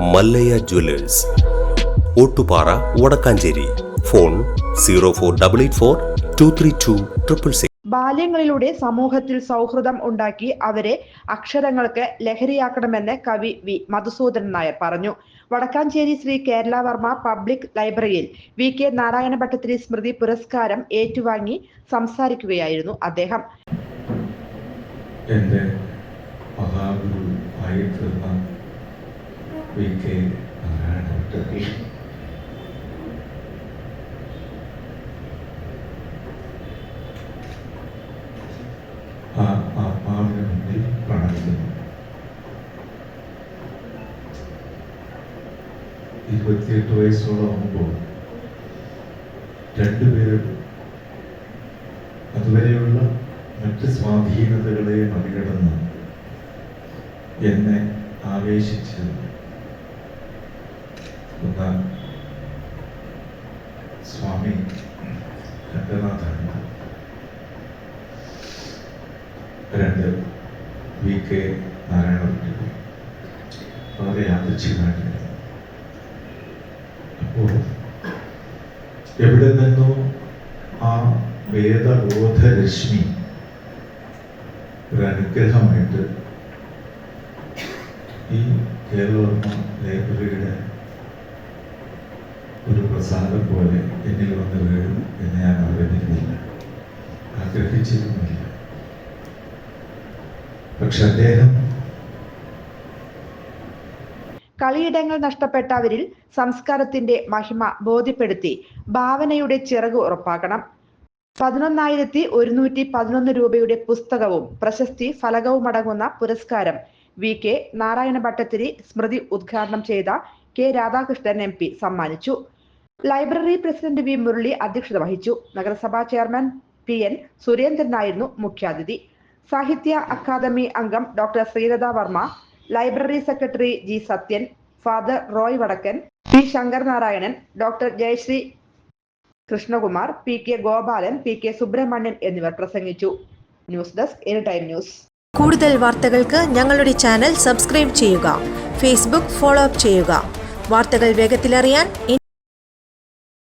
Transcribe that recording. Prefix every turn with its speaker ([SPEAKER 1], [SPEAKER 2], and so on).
[SPEAKER 1] Mallayya jewellers. Ottupara Vadakkanchery. Phone zero four double eight four two three two triple six.
[SPEAKER 2] ബാല്യങ്ങളിലൂടെ സമൂഹത്തിൽ സൗഹൃദം ഉണ്ടാക്കി അവരെ അക്ഷരങ്ങൾക്ക് ലഹരിയാക്കണമെന്ന് കവി വി മധുസൂദനൻ നായർ പറഞ്ഞു. വടക്കാഞ്ചേരി ശ്രീ കേരളവർമ്മ പബ്ലിക് ലൈബ്രറിയിൽ വി കെ നാരായണ ഭട്ടത്തിരി സ്മൃതി പുരസ്കാരം ഏറ്റുവാങ്ങി സംസാരിക്കുകയായിരുന്നു അദ്ദേഹം.
[SPEAKER 3] എന്റെ മഹാഗുരു കെ നാരായണ ഭട്ടത്തിൽ ആ ആത്മാവിന് മുന്നിൽ പ്രണമിക്കുന്നു ഇരുപത്തിയെട്ട് വയസ്സോളം ആകുമ്പോൾ രണ്ടുപേരും അതുവരെയുള്ള മറ്റ് സ്വാധീനതകളെ മറികടന്ന് എന്നെ ആവേശിച്ച് സ്വാമി രംഗനാഥാണ് രണ്ട് വി കെ നാരായണ ഭട്ടതിരി വളരെ യാദൃച്ഛികമായിട്ടായിരുന്നു അപ്പോൾ എവിടെ നിന്നോ ആ വേദബോധരശ്മി ഒരനുഗ്രഹമായിട്ട് ഈ കേരളവർമ്മ ലൈബ്രറിയുടെ പ്രസാദം പോലെ എന്നിൽ വന്ന് വീഴും എന്ന് ഞാൻ അറിഞ്ഞിരുന്നില്ല. ആഗ്രഹിച്ചിരുന്നില്ല. പക്ഷെ അദ്ദേഹം
[SPEAKER 2] കളിയിടങ്ങൾ നഷ്ടപ്പെട്ടവരിൽ സംസ്കാരത്തിന്റെ മഹിമ ബോധ്യപ്പെടുത്തി ഭാവനയുടെ ചിറക് ഉറപ്പാക്കണം. പതിനൊന്നായിരത്തി ഒരുന്നൂറ്റി പതിനൊന്ന് രൂപയുടെ പുസ്തകവും പ്രശസ്തി ഫലകവും അടങ്ങുന്ന പുരസ്കാരം വി കെ നാരായണ ഭട്ടത്തിരി സ്മൃതി ഉദ്ഘാടനം ചെയ്ത കെ രാധാകൃഷ്ണൻ എം സമ്മാനിച്ചു. ലൈബ്രറി പ്രസിഡന്റ് വി മുരളി അധ്യക്ഷത വഹിച്ചു. നഗരസഭാ ചെയർമാൻ പി എൻ സുരേന്ദ്രൻ ആയിരുന്നു മുഖ്യാതിഥി. സാഹിത്യ അക്കാദമി അംഗം doctor Sreelatha Varma library secretary G Sathyan father Roy Vadakkan P Shankar Narayanan doctor Jayasree Krishnakumar P K Gopalan P K Subramanian എന്നിവർ പ്രസംഗിച്ചു. News desk any time news.
[SPEAKER 4] കൂടുതൽ വാർത്തകൾക്ക് ഞങ്ങളുടെ ചാനൽ സബ്സ്ക്രൈബ് ചെയ്യുക. Facebook follow up ചെയ്യുക. വാർത്തകൾ വേഗത്തിലറിയാൻ